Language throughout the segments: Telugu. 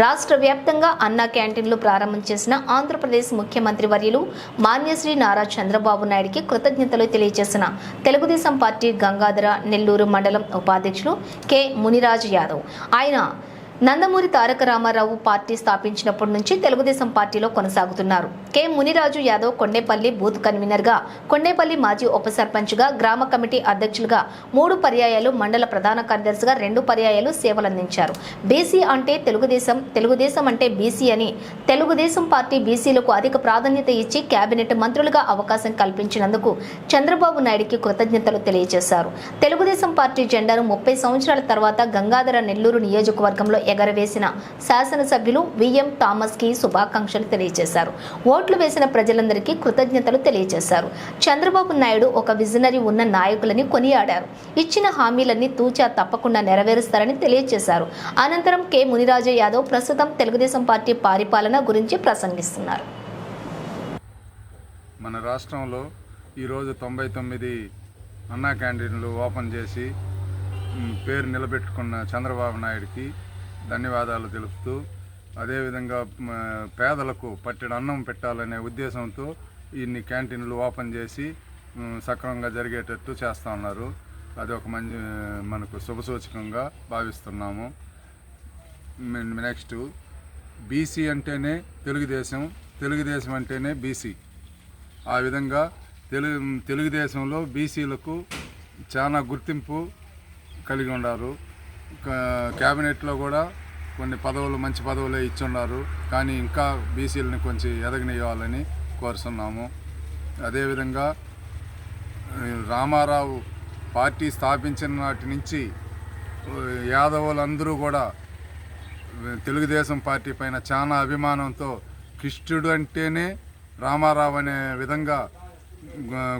రాష్ట్ర వ్యాప్తంగా అన్నా క్యాంటీన్లు ప్రారంభం చేసిన ఆంధ్రప్రదేశ్ ముఖ్యమంత్రి వర్యులు మాన్యశ్రీ నారా చంద్రబాబు నాయుడికి కృతజ్ఞతలు తెలియజేసిన తెలుగుదేశం పార్టీ గంగాధర నెల్లూరు మండలం ఉపాధ్యక్షులు కె మునిరాజ్ యాదవ్. ఆయన నందమూరి తారక రామారావు పార్టీ స్థాపించినప్పటి నుంచి తెలుగుదేశం పార్టీలో కొనసాగుతున్నారు. కె. మునిరాజు యాదవ్ కొండేపల్లి బూత్ కన్వీనర్గా కొండేపల్లి మాజీ ఉప సర్పంచ్గా గ్రామ కమిటీ అధ్యక్షులుగా మూడు పర్యాయాలు మండల ప్రధాన కార్యదర్శిగా రెండు పర్యాయాలు సేవలందించారు. బీసీ అంటే తెలుగుదేశం తెలుగుదేశం అంటే బీసీ అని తెలుగుదేశం పార్టీ బీసీలకు అధిక ప్రాధాన్యత ఇచ్చి కేబినెట్ మంత్రులుగా అవకాశం కల్పించినందుకు చంద్రబాబు నాయుడికి కృతజ్ఞతలు తెలియజేశారు. తెలుగుదేశం పార్టీ జెండాను ముప్పై సంవత్సరాల తర్వాత గంగాధర నెల్లూరు నియోజకవర్గంలో ఎగరవేసిన శాసనసభ్యులు విఎం థామస్కి శుభాకాంక్షలు తెలియజేశారు. ఓట్లు వేసిన ప్రజలందరికీ కృతజ్ఞతలు తెలియజేశారు. చంద్రబాబు నాయుడు ఒక విజనరీ ఉన్న నాయకులని కొనియాడారు. ఇచ్చిన హామీలన్నీ తూచా తప్పకుండా నెరవేరుస్తారని తెలియజేశారు. అనంతరం కె. మునిరాజ యాదవ్ ప్రస్తుతం తెలుగుదేశం పార్టీ పరిపాలన గురించి ప్రసంగిస్తున్నారు. మన రాష్ట్రంలో ఈరోజు తొంభై తొమ్మిది అన్నా క్యాంటీన్లు ఓపెన్ చేసి పేరు నిలబెట్టుకున్న చంద్రబాబు నాయుడికి ధన్యవాదాలు తెలుపుతూ అదేవిధంగా పేదలకు పట్టెడు అన్నం పెట్టాలనే ఉద్దేశంతో ఇన్ని క్యాంటీన్లు ఓపెన్ చేసి సక్రమంగా జరిగేటట్టు చేస్తూ ఉన్నారు. అది ఒక మంచి మనకు శుభసూచకంగా భావిస్తున్నాము. నెక్స్ట్ బీసీ అంటేనే తెలుగుదేశం తెలుగుదేశం అంటేనే బీసీ. ఆ విధంగా తెలుగు తెలుగుదేశంలో బీసీలకు చాలా గుర్తింపు కలిగి ఉన్నారు క్యాబినెట్లో కూడా కొన్ని పదవులు మంచి పదవులే ఇచ్చున్నారు. కానీ ఇంకా బీసీలని కొంచెం ఎదగనివ్వాలని కోరుతున్నాము. అదేవిధంగా రామారావు పార్టీ స్థాపించిన నాటి నుంచి యాదవులందరూ కూడా తెలుగుదేశం పార్టీ పైన చాలా అభిమానంతో కృష్ణుడు అంటేనే రామారావు అనే విధంగా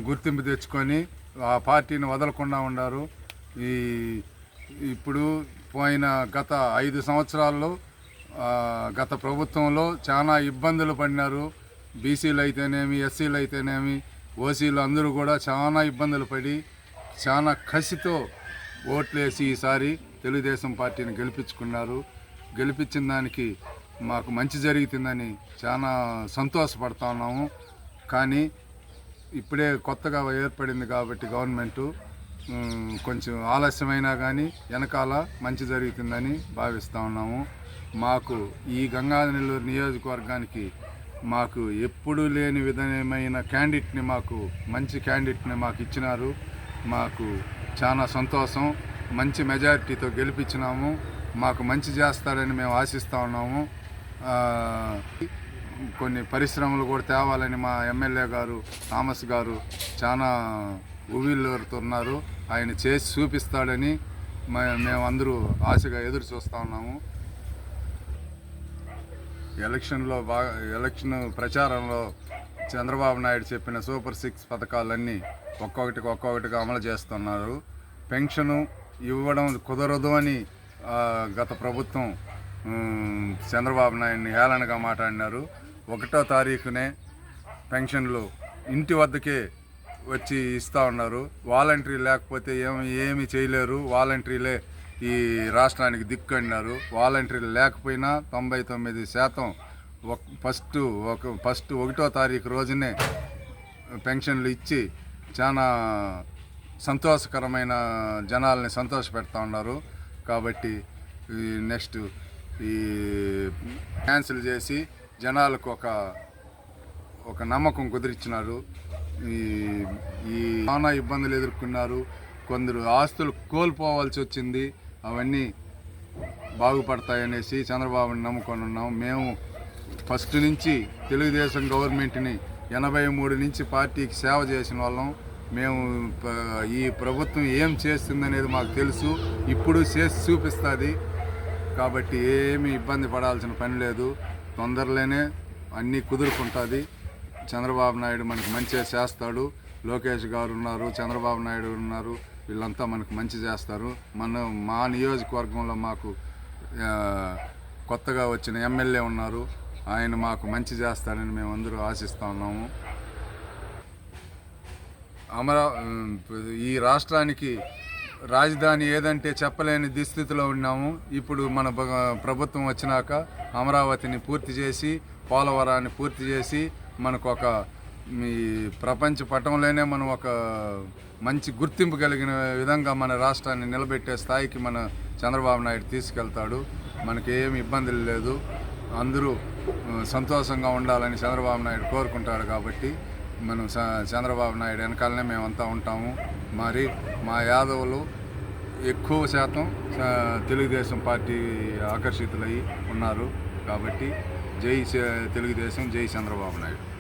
గుర్తింపు తెచ్చుకొని ఆ పార్టీని వదలకుండా ఉన్నారు. ఈ ఇప్పుడు పోయిన గత ఐదు సంవత్సరాల్లో గత ప్రభుత్వంలో చాలా ఇబ్బందులు పడినారు. బీసీలు అయితేనేమి ఎస్సీలు అయితేనేమి ఓసీలు అందరూ కూడా చాలా ఇబ్బందులు పడి చాలా కసితో ఓట్లేసి ఈసారి తెలుగుదేశం పార్టీని గెలిపించుకున్నారు. గెలిపించిన దానికి మాకు మంచి జరుగుతుందని చాలా సంతోషపడుతున్నాము కానీ ఇప్పుడే కొత్తగా ఏర్పడింది కాబట్టి గవర్నమెంటు కొంచెం ఆలస్యమైనా కానీ వెనకాల మంచి జరుగుతుందని భావిస్తూ ఉన్నాము. మాకు ఈ గంగానెల్లూరు నియోజకవర్గానికి మాకు ఎప్పుడూ లేని విధమైన క్యాండిడేట్ని మాకు మంచి క్యాండిడేట్ని మాకు ఇచ్చినారు. మాకు చాలా సంతోషం. మంచి మెజారిటీతో గెలిపించినాము. మాకు మంచి చేస్తారని మేము ఆశిస్తూ ఉన్నాము. కొన్ని పరిశ్రమలు కూడా తేవాలని మా ఎమ్మెల్యే గారు థామస్ గారు చాలా ఉవ్విల్లుతున్నారు ఆయన చేసి చూపిస్తాడని మేమందరూ ఆశగా ఎదురు చూస్తూ ఉన్నాము. ఎలక్షన్లో బాగా ఎలక్షన్ ప్రచారంలో చంద్రబాబు నాయుడు చెప్పిన సూపర్ సిక్స్ పథకాలన్నీ ఒక్కొక్కటికి ఒక్కొక్కటిగా అమలు చేస్తున్నారు. పెన్షను ఇవ్వడం కుదరదు అని గత ప్రభుత్వం చంద్రబాబు నాయుడిని హేళనగా మాట్లాడినారు. ఒకటో తారీఖునే పెన్షన్లు ఇంటి వద్దకే వచ్చి ఇస్తూ ఉన్నారు. వాలంటరీ లేకపోతే ఏమి ఏమి చేయలేరు. వాలంటరీలే ఈ రాష్ట్రానికి దిక్కు అన్నారు వాలంటరీలు లేకపోయినా తొంభై తొమ్మిది శాతం ఒక ఫస్ట్ ఒక ఫస్ట్ ఒకటో తారీఖు రోజునే పెన్షన్లు ఇచ్చి చాలా సంతోషకరమైన జనాల్ని సంతోషపెడతా ఉన్నారు. కాబట్టి ఈ నెక్స్ట్ ఈ క్యాన్సిల్ చేసి జనాలకు ఒక ఒక నమ్మకం కుదిరించినారు ఈ ఈ చాలా ఇబ్బందులు ఎదుర్కొన్నారు. కొందరు ఆస్తులు కోల్పోవాల్సి వచ్చింది. అవన్నీ బాగుపడతాయనేసి చంద్రబాబుని నమ్ముకొని ఉన్నాం. మేము ఫస్ట్ నుంచి తెలుగుదేశం గవర్నమెంట్ని ఎనభై మూడు నుంచి పార్టీకి సేవ చేసిన వాళ్ళం. మేము ఈ ప్రభుత్వం ఏం చేస్తుందనేది మాకు తెలుసు. ఇప్పుడు చేసి చూపిస్తుంది. కాబట్టి ఏమి ఇబ్బంది పడాల్సిన పని లేదు. తొందరలోనే అన్నీ కుదురుకుంటుంది. చంద్రబాబు నాయుడు మనకి మంచిగా చేస్తాడు. లోకేష్ గారు ఉన్నారు చంద్రబాబు నాయుడు ఉన్నారు. వీళ్ళంతా మనకు మంచి చేస్తారు. మన మా నియోజకవర్గంలో మాకు కొత్తగా వచ్చిన ఎమ్మెల్యే ఉన్నారు. ఆయన మాకు మంచి చేస్తాడని మేము అందరూ ఆశిస్తూ ఉన్నాము. అమరా ఈ రాష్ట్రానికి రాజధాని ఏదంటే చెప్పలేని దుస్థితిలో ఉన్నాము. ఇప్పుడు మన ప్రభుత్వం వచ్చినాక అమరావతిని పూర్తి చేసి పోలవరాన్ని పూర్తి చేసి మనకు ఒక మీ ప్రపంచ పటంలోనే మనం ఒక మంచి గుర్తింపు కలిగిన విధంగా మన రాష్ట్రాన్ని నిలబెట్టే స్థాయికి మన చంద్రబాబు నాయుడు తీసుకెళ్తాడు. మనకి ఏమి ఇబ్బందులు లేదు. అందరూ సంతోషంగా ఉండాలని చంద్రబాబు నాయుడు కోరుకుంటాడు కాబట్టి మనం చ- చంద్రబాబు నాయుడు వెనకాలనే మేమంతా ఉంటాము. మరి మా యాదవులు ఎక్కువ శాతం తెలుగుదేశం పార్టీ ఆకర్షితులై ఉన్నారు కాబట్టి జై తెలుగుదేశం జై చంద్రబాబు నాయుడు.